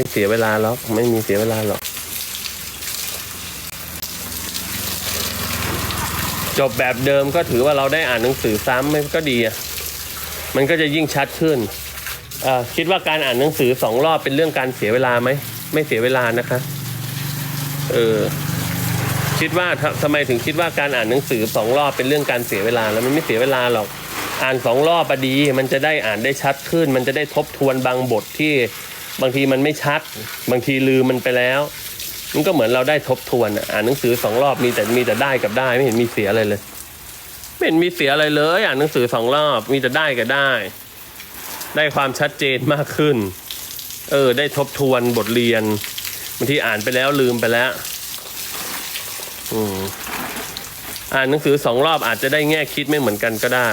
ไม่เสียเวลาหรอกไม่มีเสียเวลาหรอก จบแบบเดิมก็ถือว่าเราได้อ่านหนังสือซ้ำมันก็ดีอะมันก็จะยิ่งชัดขึ้นคิดว่าการอ่านหนังสือสองรอบเป็นเรื่องการเสียเวลาไหมไม่เสียเวลานะคะเออคิดว่าทำทำไมถึงคิดว่าการอ่านหนังสือสองรอบเป็นเรื่องการเสียเวลาแล้วมันไม่เสียเวลาหรอก อ่านสองรอบอะดี มันจะได้อ่านได้ชัดขึ้น มันจะได้ทบทวนบางบทที่ บางทีมันไม่ชัด บางทีลืมมันไปแล้ว มันก็เหมือนเราได้ทบทวนอ่านหนังสือสองรอบมีแต่มีแต่ได้กับได้ไม่เห็นมีเสียอะไรเลย ไม่เห็นมีเสียอะไรเลย อ่านหนังสือสองรอบมีแต่ได้กับได้ ได้ความชัดเจนมากขึ้น เออ ได้ทบทวนบทเรียนบางทีอ่านไปแล้วลืมไปแล้วอืมอ่านหนังสือสองรอบอาจจะได้แง่คิดไม่เหมือนกันก็ได้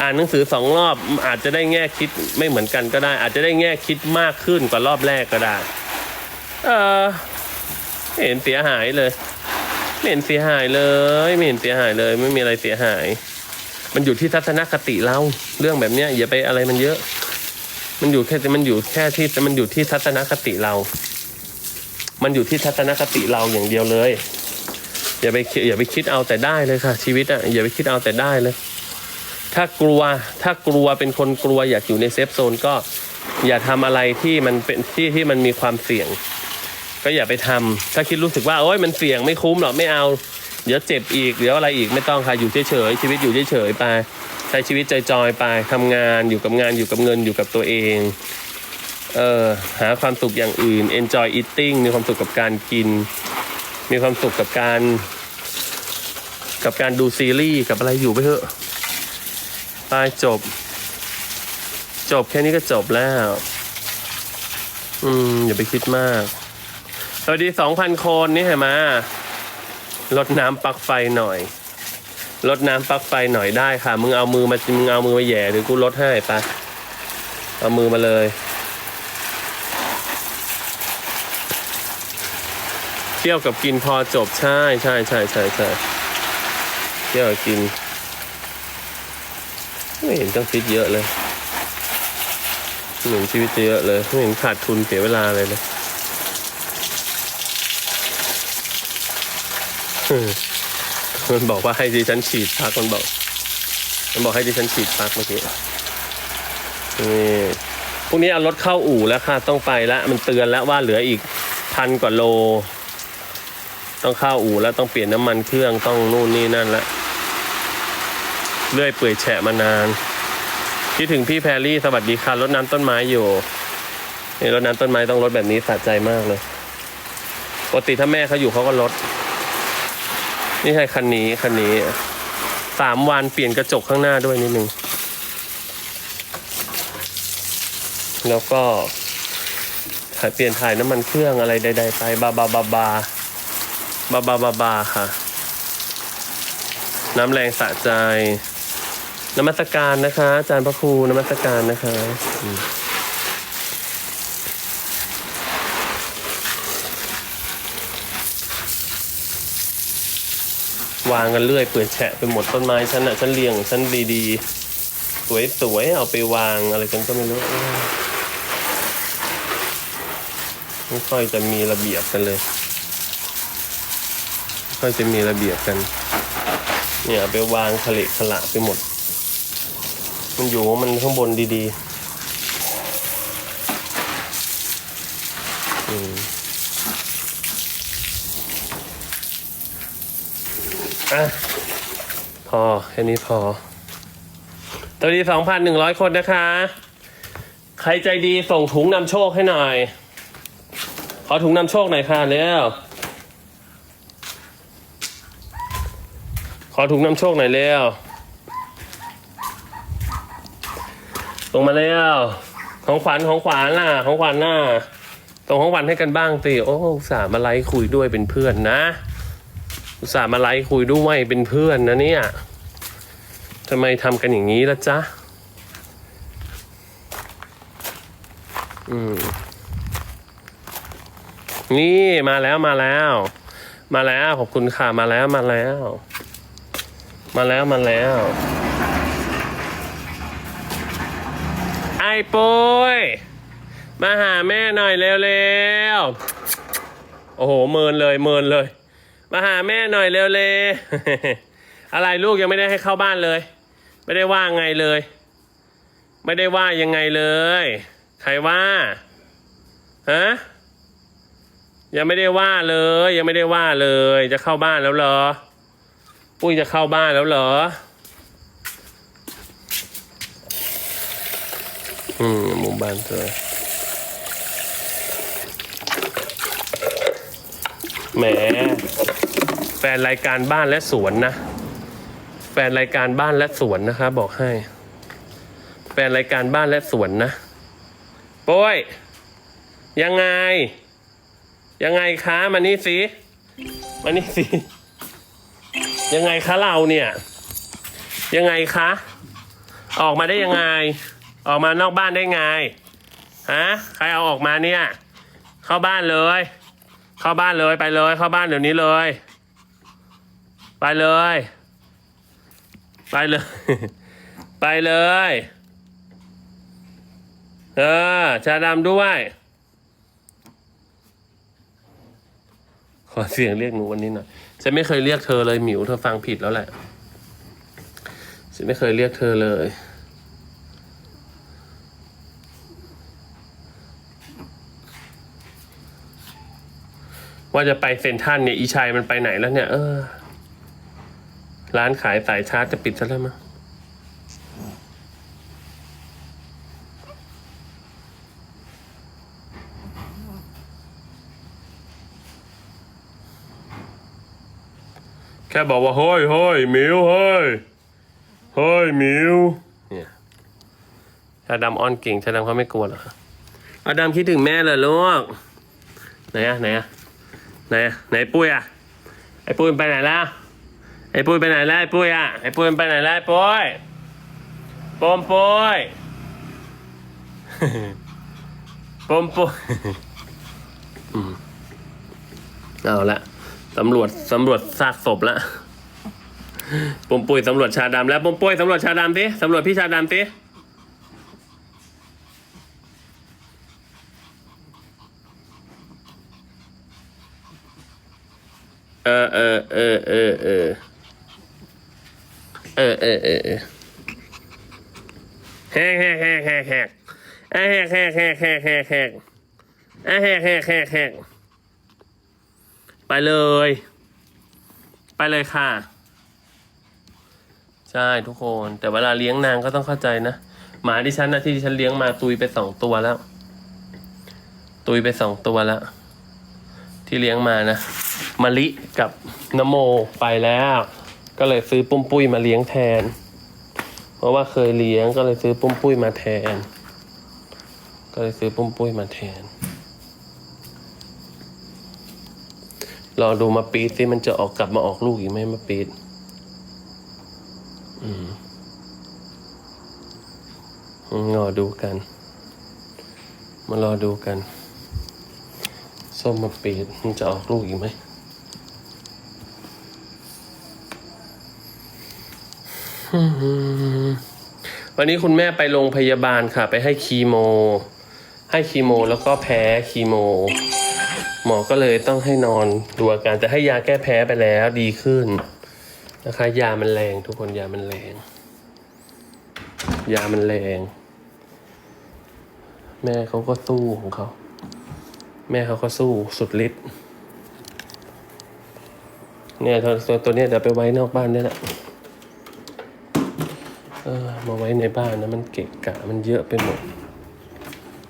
อ่านหนังสือสองรอบอาจจะได้แง่คิดไม่เหมือนกันก็ได้ อาจจะได้แง่คิดมากขึ้นกว่ารอบแรกก็ได้ เออไม่เห็นเสียหายเลยไม่เห็นเสียหายเลยไม่เห็นเสียหายเลย ไม่มีอะไรเสียหาย มันอยู่ที่ทัศนคติเราเรื่องแบบเนี้ยอย่าไปอะไรมันเยอะ มันอยู่แค่มันอยู่แค่ที่มันอยู่ที่ทัศนคติเรา มันอยู่ที่ทัศนคติเราอย่างเดียวเลย อย่าไปอย่าไปคิดเอาแต่ได้เลยค่ะ ชีวิตอะอย่าไปคิดเอาแต่ได้เลย ถ้ากลัวถ้ากลัวเป็นคนกลัวอยากอยู่ในเซฟโซนก็อย่าทำอะไรที่มันเป็นที่ที่มันมีความเสี่ยง ก็อย่าไปทำถ้าคิดรู้สึกว่าโอ้ยมันเสี่ยงไม่คุ้มหรอกไม่เอา เดี๋ยวเจ็บอีกเดี๋ยวอะไรอีกไม่ต้องค่ะอยู่เฉยๆชีวิตอยู่เฉยๆไปใช้ชีวิตจอยๆไปทำงานอยู่กับงานอยู่กับเงินอยู่กับตัวเองเออหาความสุขอย่างอื่น enjoy eating มีความสุขกับการกิน มีความสุขกับการ กับการดูซีรีส์กับอะไรอยู่ไปเถอะ ไปจบ จบแค่นี้ก็จบแล้ว อืม อย่าไปคิดมากสวัสดีสองพันคนนี่เห็นไหมลดน้ำปลั๊กไฟหน่อยลดน้ำปลั๊กไฟหน่อยได้ค่ะ มึงเอามือมา มึงเอามือมาแย่เดี๋ยวกูลดให้ปะเอามือมาเลย เที่ยวกับกินพอจบใช่ใช่ใช่ใช่ใช่เที่ยวกับกิน ไม่เห็นต้องคิดเยอะเลยไม่เห็นชีวิตเยอะเลยไม่เห็นขาดทุนเสียเวลาเลยเลยมันบอกว่าให้ดิฉันฉีดพักมันบอก มันบอกให้ดิฉันฉีดพักเมื่อกี้นี่พรุ่งนี้เอารถเข้าอู่แล้วค่ะต้องไปแล้วมันเตือนแล้วว่าเหลืออีกพันกว่าโล ต้องเข้าอู่แล้วต้องเปลี่ยนน้ำมันเครื่องต้องนู่นนี่นั่นละ เลื่อยเปื่อยแฉะมานานคิดถึงพี่แพรรี่สวัสดีค่ะรดน้ำต้นไม้อยู่นี่รดน้ำต้นไม้ต้องรดแบบนี้สะใจมากเลยปกติถ้าแม่เขาอยู่เขาก็รดนี่ใช่คันนี้คันนี้สามวันเปลี่ยนกระจกข้างหน้าด้วยนิดนึงแล้วก็ถ่ายเปลี่ยนถ่ายน้ำมันเครื่องอะไรใดๆไปบาบาบาบาบาบาบาบาค่ะ น้ำแรงสะใจ นมัสการนะคะ อาจารย์พระครูนมัสการนะคะอืมวางกันเรื่อยเปื่อยแฉะไปหมดต้นไม้ฉันอะฉันเรียงของฉันดีๆ สวยๆ เอาไปวางอะไรกันก็ไม่รู้ไม่ค่อยจะมีระเบียบกันเลยก็จะมีระเบียบกัน เนี่ยเอาไปวางขลิขละไปหมด มันอยู่มันข้างบนดีๆอืมอะพอแค่นี้พอตอนนี้สองพันหนึ่งร้อยคนนะคะ ใครใจดีส่งถุงนำโชคให้หน่อย ขอถุงนำโชคหน่อยค่ะเร็วขอถุงนำโชคหน่อยเร็ว ส่งมาเร็วของขวัญของขวัญน่ะ ของขวัญน่ะส่งของขวัญให้กันบ้างสิโอ้อุตส่ามาไลฟ์คุยด้วยเป็นเพื่อนนะอุตส่ามาไลฟ์คุยด้วยเป็นเพื่อนนะเนี่ยทำไมทำกันอย่างนี้ล่ะจ๊ะอืมนี่มาแล้วมาแล้ว มาแล้วขอบคุณค่ะมาแล้วมาแล้ว มาแล้วมาแล้ว ไอ้ปุ้ย มาหาแม่หน่อยเร็วๆ โอ้โห เมินเลย เมินเลย มาหาแม่หน่อยเร็วๆ อะไรลูกยังไม่ได้ให้เข้าบ้านเลย ไม่ได้ว่าไงเลย ไม่ได้ว่ายังไงเลย ใครว่า ฮะ ยังไม่ได้ว่าเลย ยังไม่ได้ว่าเลย จะเข้าบ้านแล้วเหรอ ปุ้ยจะเข้าบ้านแล้วเหรอ อืมหมู่บ้านเธอแหมแฟนรายการบ้านและสวนนะ แฟนรายการบ้านและสวนนะคะ บอกให้ แฟนรายการบ้านและสวนนะโป้ยยังไง ยังไงคะมานี่สิมานี่สิยังไงคะเราเนี่ย ยังไงคะ ออกมาได้ยังไง ออกมานอกบ้านได้ไงฮะใครเอาออกมาเนี่ย เข้าบ้านเลย เข้าบ้านเลยไปเลย เข้าบ้านเดี๋ยวนี้เลย ไปเลย ไปเลย ไปเลยเออชาดำด้วย ขอเสียงเรียกหนูวันนี้หน่อยฉันไม่เคยเรียกเธอเลยหมิวเธอฟังผิดแล้วแหละฉันไม่เคยเรียกเธอเลย ว่าจะไปเซ็นทรันเนี่ยอีชัยมันไปไหนแล้วเนี่ย เออ ร้านขายสายชาร์จจะปิดซะแล้วมั้งแค่บอกว่าเฮ้ยเฮ้ยหมิวเฮ้ยเฮ้ยหมิวเนี่ยชาดำอ้อนเก่งชาดำเขาไม่กลัวหรอกครับอาดำคิดถึงแม่เหรอลูกไหนอะไหนอะ ไหนไหนปุ้ยอะไอ้ปุ้ยไปไหนแล้วไอ้ปุ้ยไปไหนแล้วไอ้ปุ้ยอะไอ้ปุ้ยไปไหนแล้วไอ้ปุ้ยปมปุ้ยปมปุ้ยอืมเอาละสำรวจสำรวจซากศพละปมปุ้ยสำรวจชาดำแล้วปมปุ้ยสำรวจชาดำสิสำรวจพี่ชาดำสิ เออเออเออเออเออเออเออเออเออแฮกแฮกแฮกแฮกแฮกอะแฮกแฮกแฮกแฮกแฮกแฮกอะแฮกแฮกแฮกแฮกไปเลย ไปเลยค่ะ ใช่ทุกคน แต่เวลาเลี้ยงนางก็ต้องเข้าใจนะ หมาที่ฉันนะที่ฉันเลี้ยงมาตุยไปสองตัวแล้ว ตุยไปสองตัวแล้ว ที่เลี้ยงมานะ มะลิกับนโมไปแล้ว ก็เลยซื้อปุ้มปุ้ยมาเลี้ยงแทน เพราะว่าเคยเลี้ยงก็เลยซื้อปุ้มปุ้ยมาแทน ก็เลยซื้อปุ้มปุ้ยมาแทนรอดูมาปีดสิมันจะออกกลับมาออกลูกอีกไหมมาปีดอืมรอดูกัน มารอดูกัน ส้มมาปีดมันจะออกลูกอีกไหม วันนี้คุณแม่ไปโรงพยาบาลค่ะ ไปให้คีโม ให้คีโมแล้วก็แพ้คีโม หมอก็เลยต้องให้นอนดูอาการแต่ให้ยาแก้แพ้ไปแล้วดีขึ้นนะคะ ยามันแรงทุกคนยามันแรง ยามันแรง แม่เขาก็สู้ของเขา แม่เขาก็สู้สุดฤทธิ์เนี่ยตัวตัวเนี้ยเดี๋ยวไปไว้นอกบ้านได้วยนะ มาไว้ในบ้านนะมันเกะกะมันเยอะไปหมด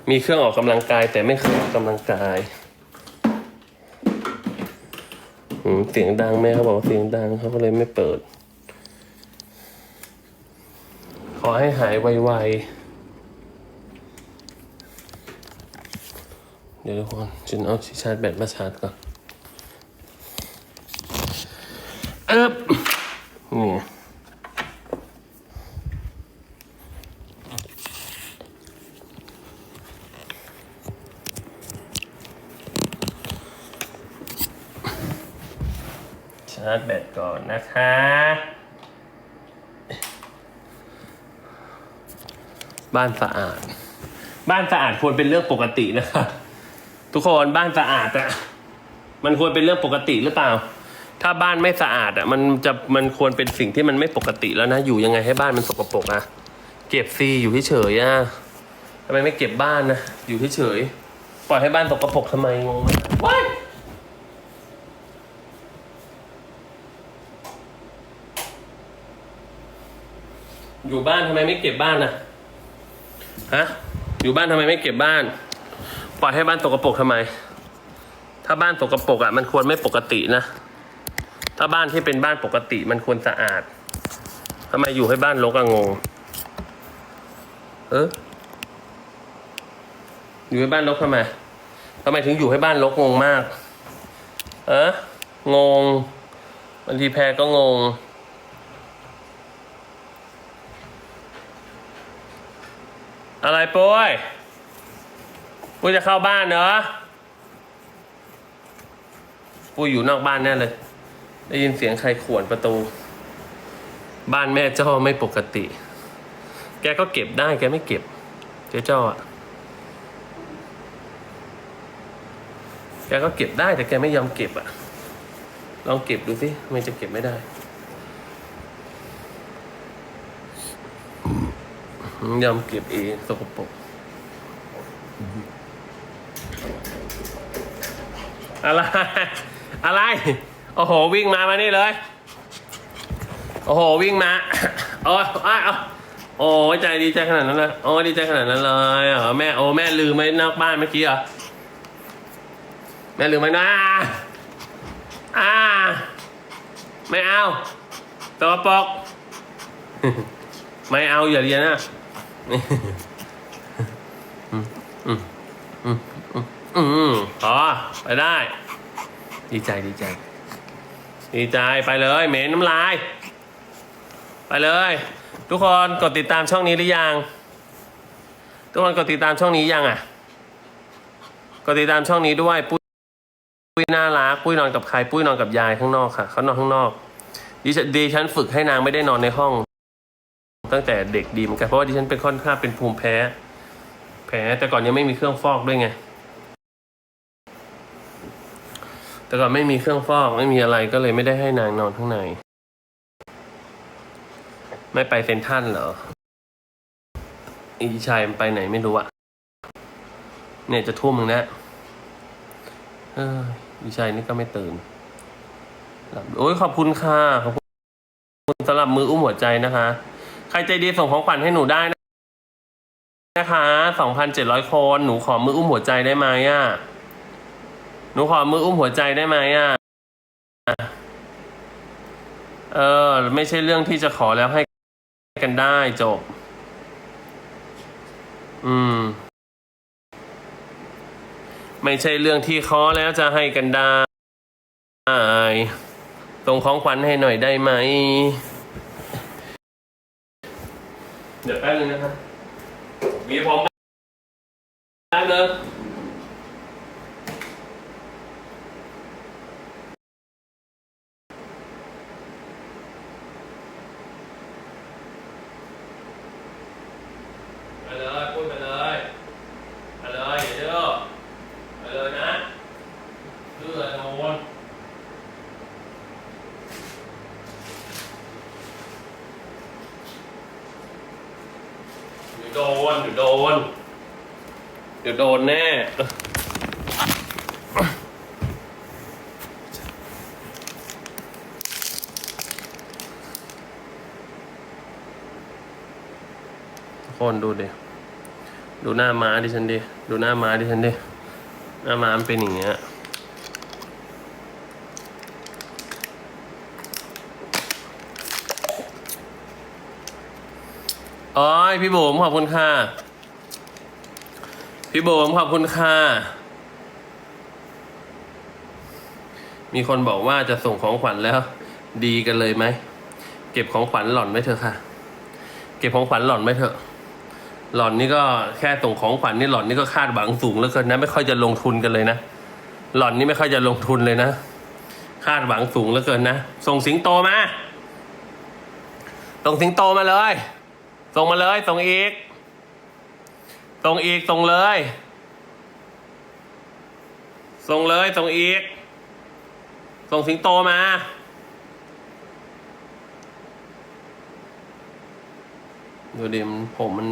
มีเครื่องออกกำลังกายแต่ไม่เคยออกกำลังกายอืมเสียงดังแม่เขาบอกว่าเสียงดังเขาก็เลยไม่เปิด ขอให้หายไวๆ เดี๋ยวทุกคนฉันเอาที่ชาร์จแบตมาชาร์จก่อนเอ๊บนี่ ชาร์จแบต ก่อนนะคะ บ้านสะอาด บ้านสะอาดควรเป็นเรื่องปกตินะครับทุกคนบ้านสะอาดอะมันควรเป็นเรื่องปกติหรือเปล่า ถ้าบ้านไม่สะอาดอะมันจะมันควรเป็นสิ่งที่มันไม่ปกติแล้วนะ อยู่ยังไงให้บ้านมันสกปรกอะเก็บซีอยู่เฉยๆอะทำไมไม่เก็บบ้านนะอยู่เฉยๆปล่อยให้บ้านสกปรกทำไมงงไหมว้าย อยู่บ้านทำไมไม่เก็บบ้านนะฮะ อยู่บ้านทำไมไม่เก็บบ้าน ปล่อยให้บ้านสกประปกทำไม ถ้าบ้านสกประปกอะมันควรไม่ปกตินะ ถ้าบ้านที่เป็นบ้านปกติมันควรสะอาดทำไมอยู่ให้บ้านรกอะงง เอออยู่ให้บ้านรกทำไมทำไมถึงอยู่ให้บ้านรกงงมาก เอองงบางทีแพรก็งง อะไรปุ้ยปุ้ยจะเข้าบ้านเหรอปุ้ยอยู่นอกบ้านแน่เลย ได้ยินเสียงใครข่วนประตู บ้านแม่เจ้าไม่ปกติ แกก็เก็บได้แกไม่เก็บ เจ๊เจ้าอะแกก็เก็บได้แต่แกไม่ยอมเก็บอะลองเก็บดูสิทำไมจะเก็บไม่ได้ ยอมเก็บเองสกปรกอะไร อะไร โอ้โห วิ่งมามานี่เลย โอ้โห วิ่งมาโอ้ยอ้าวเอาโอ้ยใจดีใจขนาดนั้นเลยโอ้ยดีใจขนาดนั้นเลยเหรอแม่โอ้แม่ลืมไว้นอกบ้านเมื่อกี้เหรอแม่ลืมไว้นะอ่าไม่เอาตัวปก ไม่เอาอย่าเรียนนะ อืมอืมอืมอืมอืมพอไปได้ ดีใจดีใจ ดีใจไปเลยเหม็นน้ำลาย ไปเลย ทุกคนกดติดตามช่องนี้หรือยัง ทุกคนกดติดตามช่องนี้ยังอะ กดติดตามช่องนี้ด้วยปุ้ยปุ้ยน่ารักปุ้ยนอนกับใครปุ้ยนอนกับยายข้างนอกค่ะเขานอนข้างนอกดิฉันดิฉันฝึกให้นางไม่ได้นอนในห้อง ตั้งแต่เด็กดีเหมือนกันเพราะว่าดิฉันเป็นค่อนข้างเป็นภูมิแพ้ แพ้แต่ก่อนยังไม่มีเครื่องฟอกด้วยไง แต่ก่อนไม่มีเครื่องฟอกไม่มีอะไรก็เลยไม่ได้ให้นางนอนข้างใน ไม่ไปเซนทรันเหรอ อีชายมันไปไหนไม่รู้อะเนี่ยจะทุ่มหนึ่งแล้วเอออีชายนี่ก็ไม่ตื่นโอ้ยขอบคุณค่ะขอบคุณสำหรับมืออุ้มหัวใจนะคะ ใครใจดีส่งของขวัญให้หนูได้นะนะคะสองพันเจ็ดร้อยคน หนูขอมืออุ้มหัวใจได้ไหมอะ หนูขอมืออุ้มหัวใจได้ไหมอะ เออ ไม่ใช่เรื่องที่จะขอแล้วให้กันได้จบ อืม ไม่ใช่เรื่องที่ขอแล้วจะให้กันได้ส่งของขวัญให้หน่อยได้ไหม เดี๋ยวแป๊บนึงนะครับมีผมแป๊บนึงไปเลยพูดไปเลยไปเลยอย่าดื้อไปเลยนะดื้อโดนเดี๋ยว โดนเดี๋ยวโดน เดี๋ยวโดนแน่ทุกคนดูดิ ดูหน้าม้าดิฉันดิ ดูหน้าม้าดิฉันดิ หน้าม้ามันเป็นอย่างเงี้ย อ้ยพี่บุ๋มขอบคุณค่ะ พี่บุ๋มขอบคุณค่ะ มีคนบอกว่าจะส่งของขวัญแล้ว ดีกันเลยไหม เก็บของขวัญหล่อนไว้เถอะค่ะ เก็บของขวัญหล่อนไว้เถอะ หล่อนนี่ก็แค่ส่งของขวัญนี่หล่อนนี่ก็คาดหวังสูงแล้วเกินนะ ไม่ค่อยจะลงทุนกันเลยนะ หล่อนนี่ไม่ค่อยจะลงทุนเลยนะ คาดหวังสูงแล้วเกินนะ ส่งสิงโตมา ส่งสิงโตมาเลย ส่งมาเลย ส่งอีก ส่งอีก ส่งเลย ส่งเลย ส่งอีก ส่งสิงโตมา ดูดิมผมมัน